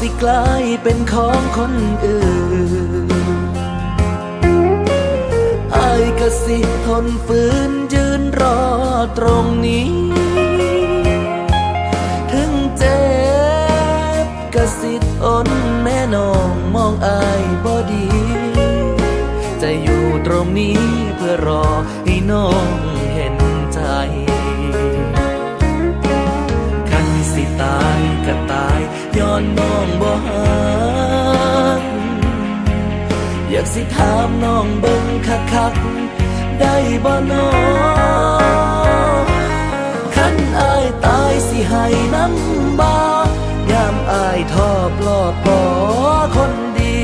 สิกลายเป็นของคนอื่นอายก็สิทนฝืนยืนรอตรงนี้ ถึงเจ็บก็สิทนแม่น้องมองอายบ่ดี จะอยู่ตรงนี้เพื่อรอให้น้องเห็นใจ คันสิตายก็ตาย อนน้องบ่หันอยากสิถามน้องเบิ่งคักคักได้บ่น้องคันอายตายสิให้น้ำบายามอายทอปลอบปอคนดี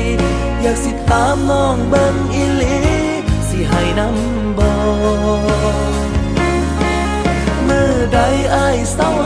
อยากสิถามน้องเบิ่งอีหลีสิให้น้ำบ่เมื่อใดอายเศร้า